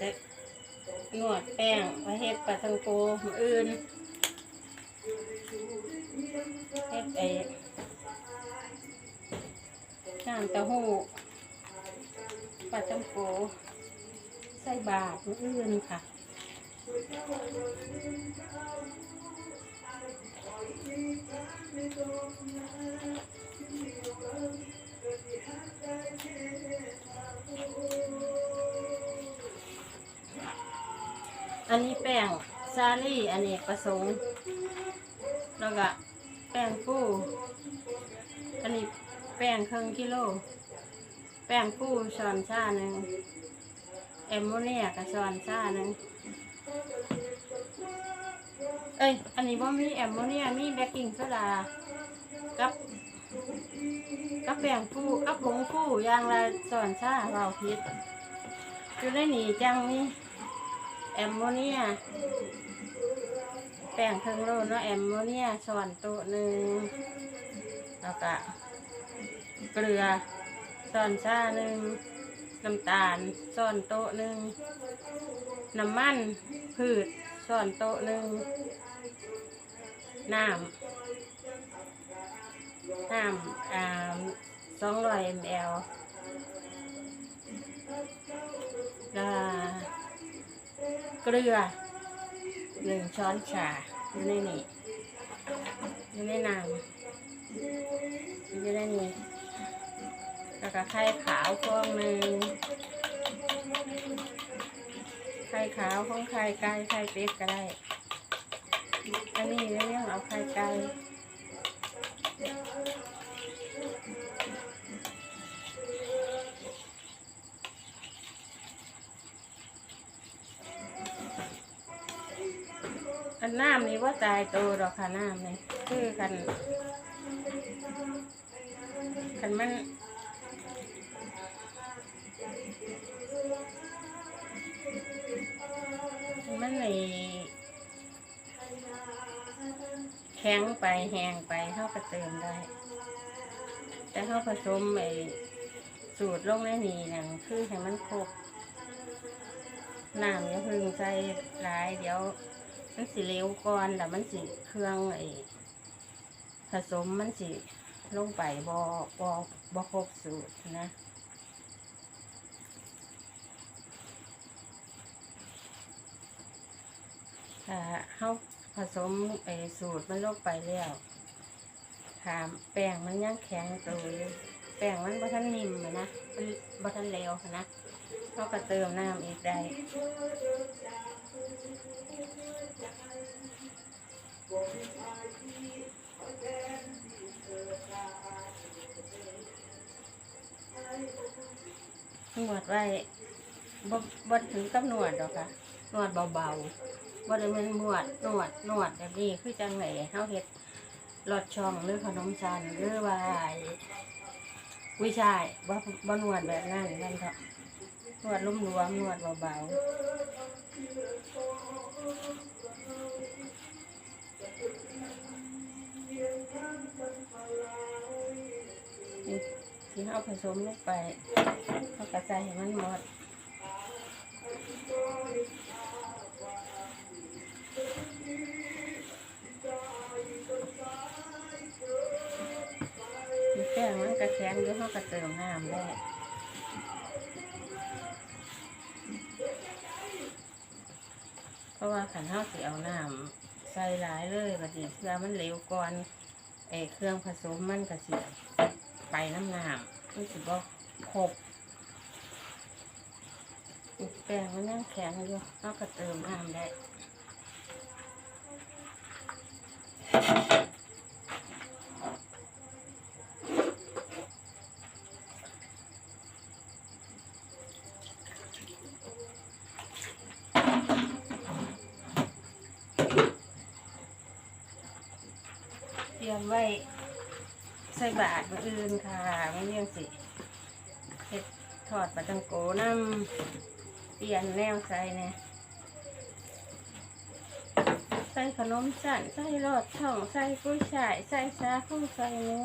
จะนวดแป้งไว้เฮ็ดปลาทังโกมื้ออื่นเฮ็ดไอ้น้ำเต้าหู้ปลาทังโกใส่บาตรมื้ออื่นค่ะ อันนี้แป้งซาลี่อันนี้ประสงค์แล้วก็แป้งปูอันนี้แป้งครึ่งกิโล แป้งปูช้อนชาหนึ่งแอมโมเนียกับช้อนชาหนึ่งเอ้ย อันนี้ว่ามีแอมโมเนียมีเบกกิ้งโซดา กับกับแป้งปูกับผงปูอย่างละช้อนชาเราพิษอยู่ในนี่จังนี่ แอมโมเนียแป้งเครื่องโลเนาะแอมโมเนียช้อนโต๊ะหนึ่งแล้วก็เกลือช้อนชาหนึ่งน้ำตาลช้อนโต๊ะหนึ่งน้ำมันพืชช้อนโต๊ะหนึ่งน้ำน้ำอ่าสองร้อยมลแล้ว เกลือหนึ่งช้อนชาอยู่ในนี้อยู่ในน้ำอยู่ในนี้แล้วก็ไข่ขาวฟองหนึ่งไข่ขาวของไข่ไก่ไข่เป็ดก็ได้อันนี้เรื่องเอาไข่ไก่ อันน้ำนี่ว่าตายตัวหรอกค่ะน้ำนี่คือกันกันมันมันเลยแข็งไปแห้งไปเขาก็เติมได้ แต่เขาผสมไอ้สูตรลงในนี้นั่นคือให้มันครบน้ำอย่าพึ่งใส่หลายเดี๋ยว มันสิเร็วก่อนแต่มันสิเครื่องไอ้ผสมมันสิลงไปบอบอบอครบสูตรนะถ้าเขาผสมไอ้สูตรมันลงไปแล้วถามแป้งมันยังแข็งตัวอยู่แป้งมันบ่ทันนิ่มนะมันบ่ทันเร็วนะเขาก็เติมน้ำอีกได้ นวดไว้บ่บ่ถึงกับนวดหรอกค่ะนวดเบาๆบ่ได้มันนวดนวดนวดแบบนี้คือจังไหนเฮาเฮ็ดลอดช่องหรือขนมจันหรือว่าไอ้กุ้ยช่ายบ่บ่นวดแบบนั้นนั่นเถอะนวดลุ่มรวมนวดเบาๆ ที่เฮาผสมลงไปเฮาก็ใส่ให้มันหมดแป้งมันกระแข็งอยู่เขาก็เติมน้ำได้เพราะว่าขันเท้าสิเอาน้ำใส่หลายเลยบัดนี้เพื่อมันเหลวก่อนไอเครื่องผสมมันก็สิ ไปน้ำน้ำมันสิบอกครบแป้งมันยังแข็งอยู่เขาก็เติมน้ำได้เตรียมไว้ ใส่บาทมาอื่นค่ะไม่ยังสิเห็ดทอดปลาตังโกน้ำเปลี่ยนแนวใส่เนี่ยใส่ขนมจันใส่รอดช่องใส่กุ้ยช่ายใส่ซาคูใส่หมู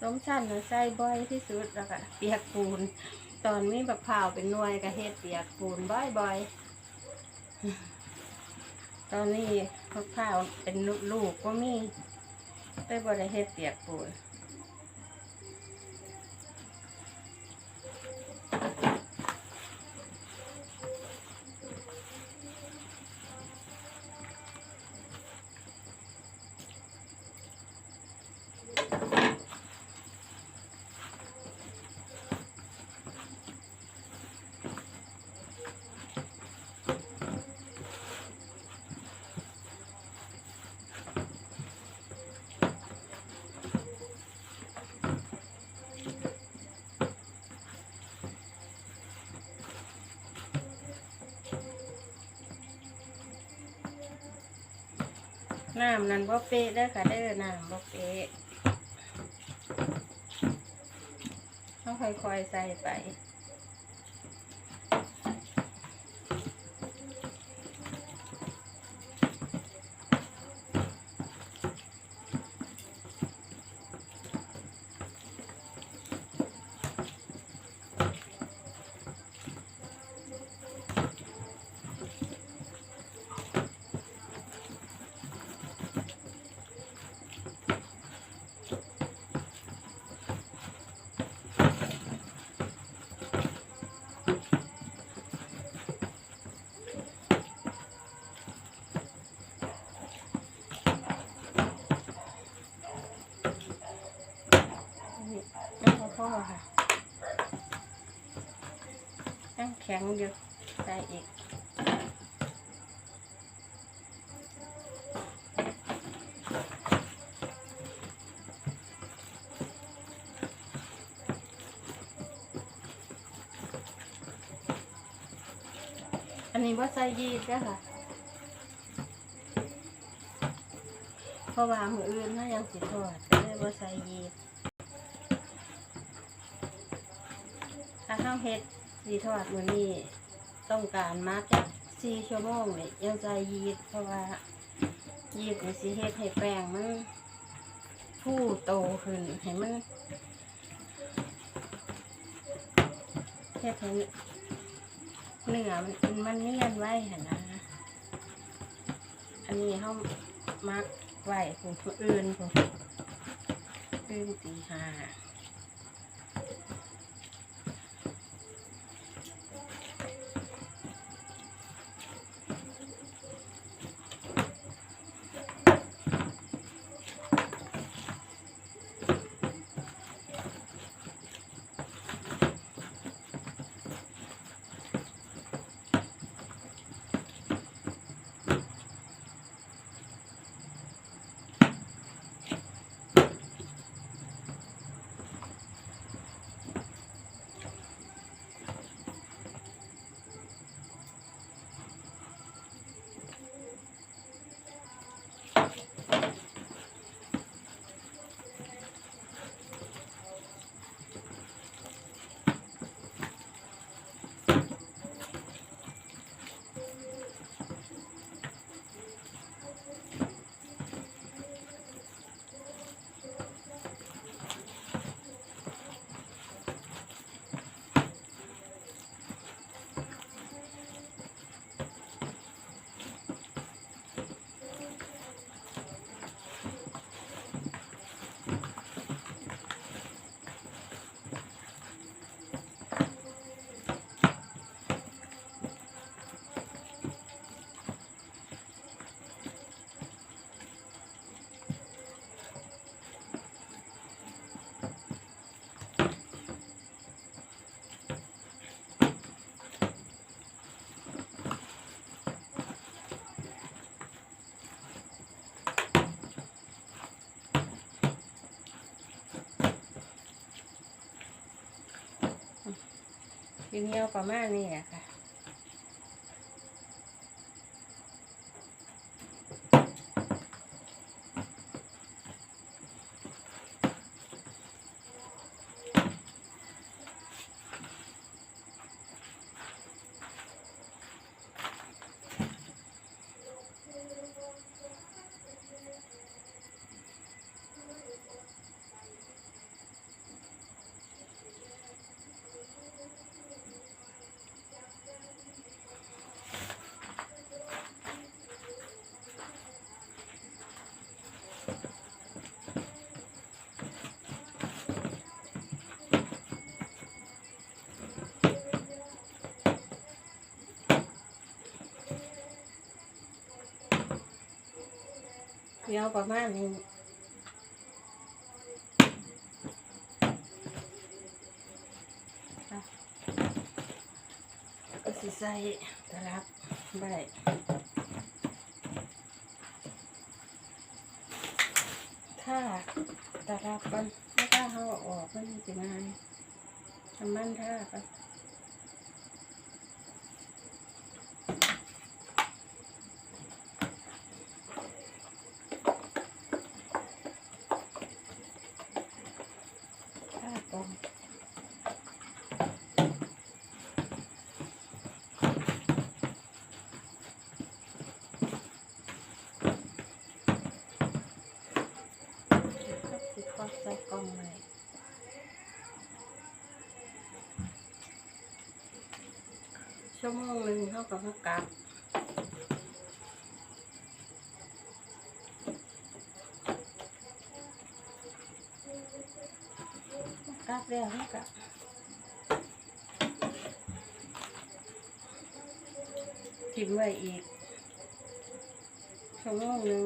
สมชันน่ะใส่บ่อยที่สุดแล้วก็เปียกปูน ตอนมีบักพร้าเป็นนวยก็เฮ็ดเปียกปูนบ่อยๆ ตอนนี้ข้าวเป็นลูกก็มีแต่บ่ได้เฮ็ดเปียกปูน น้ำนั้นบ่เป๊ะเด้อค่ะเด้อน้ำบ่เป๊ะต้องค่อยๆใส่ไป นี่ไม่พอพ่อค่ะตั้ง แข็งอยู่ใส่อีกอันนี้ว่าใส่ยีดเด้ค่ะเพราะว่ามืออื่นน่ายังสิทอดก็เลยว่าใส่ยีดถ้าข้าวเฮ็ด สีทอดมือนี้ต้องการมาจักสี่ชั่วโมงเนี่ยยังใจยีดเพราะว่า ยีดนี่สิเฮ็ดให้แป้งมันผู้โตขึ้นให้มันเฮ็ดให้เนื้อมันมันเนียนไว้หั่นนะอันนี้เฮามักไว้ผู้ผู้อื่นผู้อื่นตีห้า ทีเหนียวประมาณนี้อะค่ะ เดียวประมาณนี้ก็สิใส่ตลับไว้ถ้าตลับมันไม่ถ้าเขาออกมันสิงาทำมันท่าไป ข้าวต้มสิครอบใส่กล่องเลย ชั่วโมงหนึ่งเท่ากับเท่ากับกลับแล้วกับกินไว้อีกชั่วโมงหนึ่ง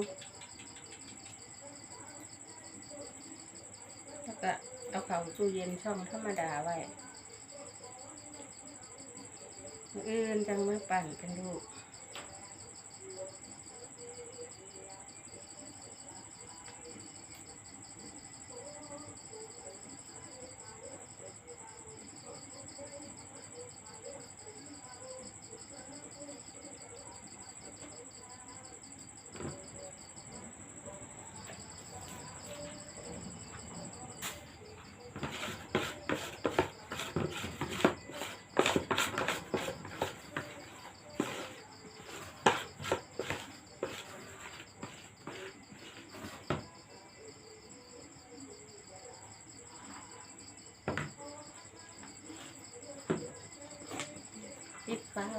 แล้วก็เอาเข้าตู้เย็นช่องธรรมดาไว้ อื่นจังมือปั่นกันดูก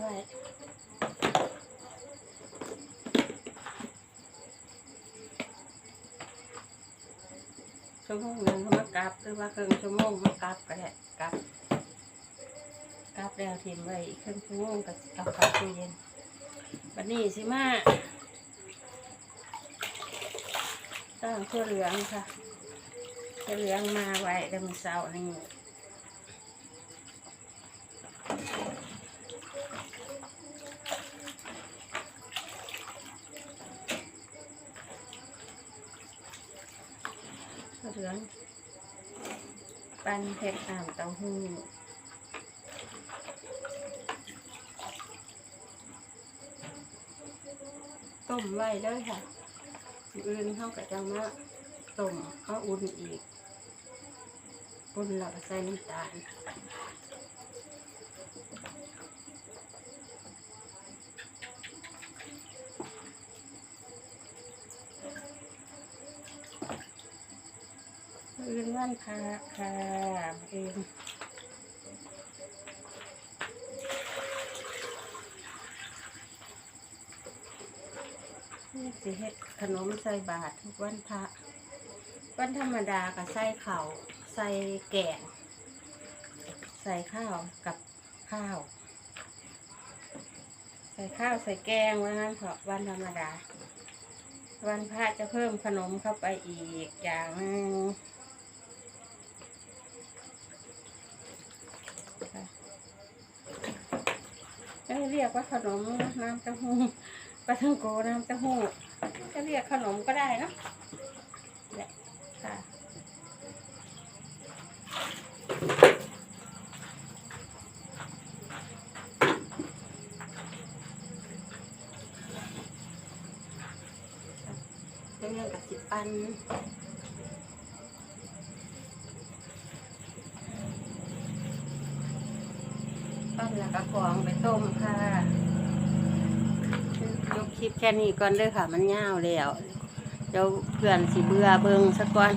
ไว้ชั่วโมงหนึ่งเขามากลับหรือว่าครึ่งชั่วโมงมากลับก็ได้กลับกลับแล้วทิ้งไว้อีกครึ่งชั่วโมงก็เอาเข้าตู้เย็นวันนี้สิมาตั้งถั่วเหลืองค่ะถั่วเหลืองมาไว้เดิมอเสาร์นี่ เหลือง ปันเผ็ดอ่ามเต้าหู้ต้มไว้เลยค่ะอื่นเขาก็จะมะต้มก็อุ่นอีก อุ่นแล้วก็ใส่น้ำตาลมื้ออื่น วันพระค่ะมื้ออื่นนี่สิเฮ็ดขนมใส่บาตรทุกวันพระ วันธรรมดาก็ใส่ข้าวใส่แกงใส่ข้าวกับข้าว ใส่ข้าวใส่แกงวันนั้นเถอะวันธรรมดา วันพระจะเพิ่มขนมเข้าไปอีกอย่างหนึ่งค่ะไม่ เรียกว่าขนมน้ำเต้าหู้ปลาทังโกน้ำเต้าหู้จะเรียกขนมก็ได้เนะเนี่ยค่ะเรื่องกับสิบปันปั้นแล้วก็กรองไปต้มค่ะ ลิปแค่นี้ก่อนเด้อค่ะ มันยาวแล้วเดี๋ยวเพื่อนสิเบื่อเบิงสักก่อน